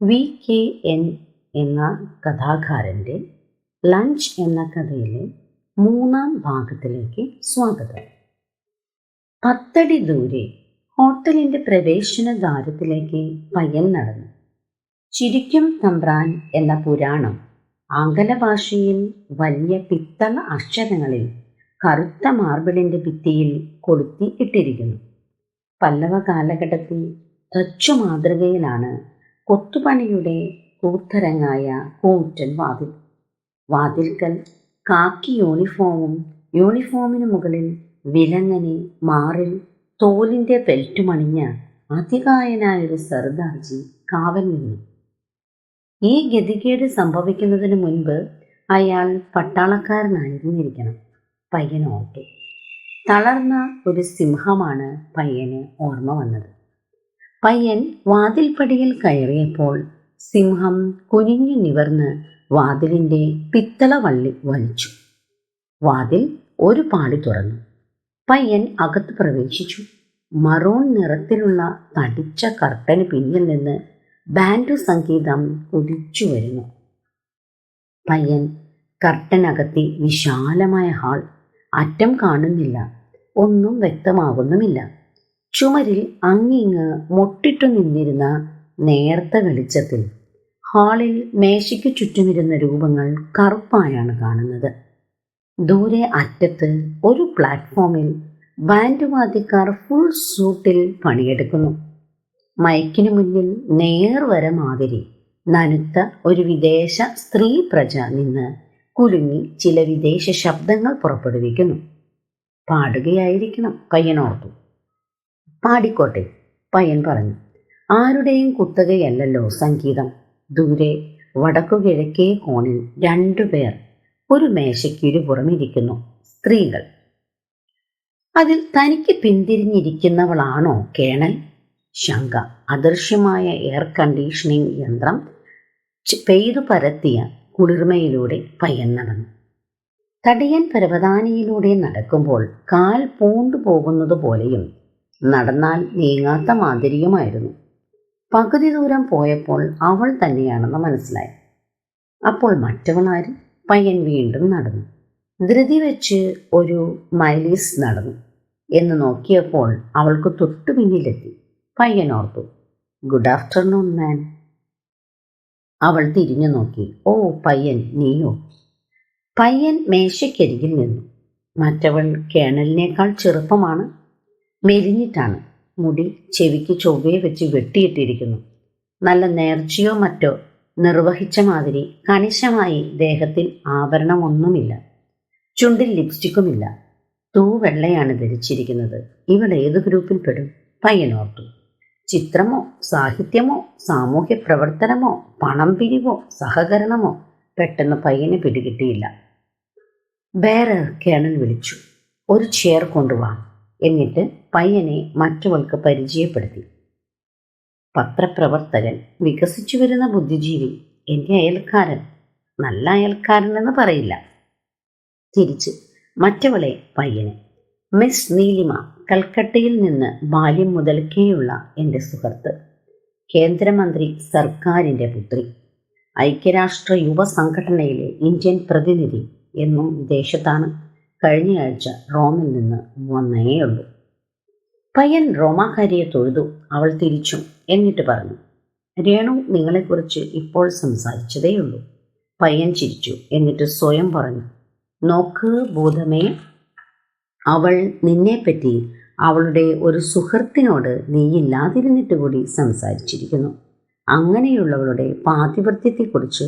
V K N എന്ന കഥാകാരന്റെ lunch എന്ന കഥയിലെ മൂന്നാം ഭാഗത്തിലേക്ക് സ്വാഗതം. പത്തടി ദൂരെ ഹോട്ടലിന്റെ പ്രവേശന ദ്വാരത്തിലേക്ക് പയ്യൻ നടന്നു. ചിരിക്കും തമ്പ്രാൻ എന്ന പുരാണം ആംഗല ഭാഷയിൽ വലിയ പിത്തള അക്ഷരങ്ങളിൽ കറുത്ത മാർബിളിന്റെ ഭിത്തിയിൽ കൊളുത്തി ഇട്ടിരിക്കുന്നു. പല്ലവ കാലഘട്ടത്തിൽ തച്ചു മാതൃകയിലാണ് കൊത്തുപണിയുടെ കൂത്തരങ്ങായ കൂറ്റൻ വാതിൽ. വാതിൽക്കൽ കാക്കി യൂണിഫോമും യൂണിഫോമിന് മുകളിൽ വിലങ്ങനെ മാറിൽ തോലിന്റെ പെൽറ്റുമണിഞ്ഞ അതികായനായൊരു സർദാർജി കാവൽ നിന്നു. ഈ ഗതികേട് സംഭവിക്കുന്നതിന് മുൻപ് അയാൾ പട്ടാളക്കാരനായിരുന്നിരിക്കണം. പയ്യൻ ഓർത്തു തളർന്ന ഒരു സിംഹമാണ് പയ്യന് ഓർമ്മ വന്നത്. പയ്യൻ വാതിൽപ്പടിയിൽ കയറിയപ്പോൾ സിംഹം കുനിഞ്ഞു നിവർന്ന് വാതിലിന്റെ പിത്തള വള്ളി വലിച്ചു. വാതിൽ ഒരു പാടി തുറന്നു. പയ്യൻ അകത്ത് പ്രവേശിച്ചു. മറൂൺ നിറത്തിലുള്ള തടിച്ച കർട്ടന് പിന്നിൽ നിന്ന് ബാൻഡു സംഗീതം കുതിച്ചു വരുന്നു. പയ്യൻ കർട്ടനകത്തി വിശാലമായ ഹാൾ അറ്റം കാണുന്നില്ല. ഒന്നും വ്യക്തമാകുന്നുമില്ല. ചുമരിൽ അങ്ങിങ്ങ് മുട്ടിട്ടു നിന്നിരുന്ന നേർത്ത വെളിച്ചത്തിൽ ഹാളിൽ മേശയ്ക്ക് ചുറ്റുമിരുന്ന രൂപങ്ങൾ കറുപ്പായാണ് കാണുന്നത്. ദൂരെ അറ്റത്ത് ഒരു പ്ലാറ്റ്ഫോമിൽ ബാൻഡ് വാദ്യക്കാർ ഫുൾ സൂട്ടിൽ പണിയെടുക്കുന്നു. മൈക്കിന് മുന്നിൽ നേർവര മാതിരി നനുത്ത ഒരു വിദേശ സ്ത്രീ പ്രജ നിന്ന് കുലുങ്ങി ചില വിദേശ ശബ്ദങ്ങൾ പുറപ്പെടുവിക്കുന്നു. പാടുകയായിരിക്കണം പയ്യനോർത്തു പാടിക്കോട്ടെ പയ്യൻ പറഞ്ഞു. ആരുടെയും കുത്തകയല്ലല്ലോ സംഗീതം. ദൂരെ വടക്കു കിഴക്കേ കോണിൽ രണ്ടുപേർ ഒരു മേശയ്ക്ക് പുറമിരിക്കുന്നു സ്ത്രീകൾ. അതിൽ തനിക്ക് പിന്തിരിഞ്ഞിരിക്കുന്നവളാണോ കേണൽ? ശങ്ക അദൃശ്യമായ എയർ കണ്ടീഷനിങ് യന്ത്രം പെയ്തു പരത്തിയ കുളിർമയിലൂടെ പയ്യൻ നടന്നു. തടിയൻ പരവതാനിയിലൂടെ നടക്കുമ്പോൾ കാൽ പൂണ്ടു പോകുന്നത് പോലെയും നടന്നാൽ നീങ്ങാത്ത മാതിരിയുമായിരുന്നു. പകുതി ദൂരം പോയപ്പോൾ അവൾ തന്നെയാണെന്ന് മനസ്സിലായി. അപ്പോൾ മറ്റവളാരും? പയ്യൻ വീണ്ടും നടന്നു. ധൃതി വെച്ച് ഒരു മൈലീസ് നടന്നു എന്ന് നോക്കിയപ്പോൾ അവൾക്ക് തൊട്ടു പിന്നിലെത്തി. പയ്യൻ ഓർത്തു ഗുഡ് ആഫ്റ്റർനൂൺ മാൻ അവൾ തിരിഞ്ഞു നോക്കി. ഓ പയ്യൻ നീയോ? പയ്യൻ മേശയ്ക്കരികിൽ നിന്നു. മറ്റവൾ കേണലിനേക്കാൾ ചെറുപ്പമാണ്. മെലിഞ്ഞിട്ടാണ്. മുടി ചെവിക്ക് ചൊവ്വയെ വെച്ച് വെട്ടിയിട്ടിരിക്കുന്നു. നല്ല നേർച്ചയോ മറ്റോ നിർവഹിച്ച മാതിരി കണിശമായി ദേഹത്തിൽ ആഭരണമൊന്നുമില്ല. ചുണ്ടിൽ ലിപ്സ്റ്റിക്കുമില്ല. തൂവെള്ളയാണ് ധരിച്ചിരിക്കുന്നത്. ഇവൾ ഏത് ഗ്രൂപ്പിൽ പെടും? പയ്യനോർത്തു ചിത്രമോ സാഹിത്യമോ സാമൂഹ്യ പ്രവർത്തനമോ പണം പിരിവോ സഹകരണമോ പെട്ടെന്ന് പയ്യനെ പിടികിട്ടിയില്ല. ബേറർ കേണൽ വിളിച്ചു. ഒരു ചെയർ കൊണ്ടുവാ. എന്നിട്ട് പയ്യനെ മറ്റവൾക്ക് പരിചയപ്പെടുത്തി. പത്രപ്രവർത്തകൻ വികസിച്ചു വരുന്ന ബുദ്ധിജീവി എന്റെ അയൽക്കാരൻ. നല്ല അയൽക്കാരൻ എന്ന് പറയില്ല. തിരിച്ച് മറ്റവളെ പയ്യനെ. മിസ് നീലിമ കൽക്കട്ടയിൽ നിന്ന് ബാല്യം മുതൽക്കേയുള്ള എന്റെ സുഹൃത്ത്. കേന്ദ്രമന്ത്രി സർക്കാരിന്റെ പുത്രി. ഐക്യരാഷ്ട്ര യുവ സംഘടനയിലെ ഇന്ത്യൻ പ്രതിനിധി എന്നും ദേശത്താണ്. കഴിഞ്ഞയാഴ്ച റോമിൽ നിന്ന് വന്നേയുള്ളൂ. പയ്യൻ റോമാക്കാരിയെ തൊഴുതു. അവൾ തിരിച്ചു. എന്നിട്ട് പറഞ്ഞു രേണു നിങ്ങളെക്കുറിച്ച് ഇപ്പോൾ സംസാരിച്ചതേയുള്ളൂ. പയ്യൻ ചിരിച്ചു. എന്നിട്ട് സ്വയം പറഞ്ഞു നോക്ക് ഭൂതമേ അവൾ നിന്നെപ്പറ്റി അവളുടെ ഒരു സുഹൃത്തിനോട് നീയില്ലാതിരുന്നിട്ട് കൂടി സംസാരിച്ചിരിക്കുന്നു. അങ്ങനെയുള്ളവളുടെ പാതിവൃത്യത്തെക്കുറിച്ച്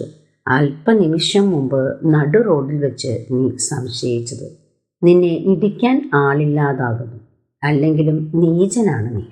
അല്പനിമിഷം മുമ്പ് നടു റോഡിൽ വെച്ച് നീ സംശയിച്ചത്. നിന്നെ ഇടിക്കാൻ ആളില്ലാതാകുന്നു. അല്ലെങ്കിലും നീചനാണ് നീ.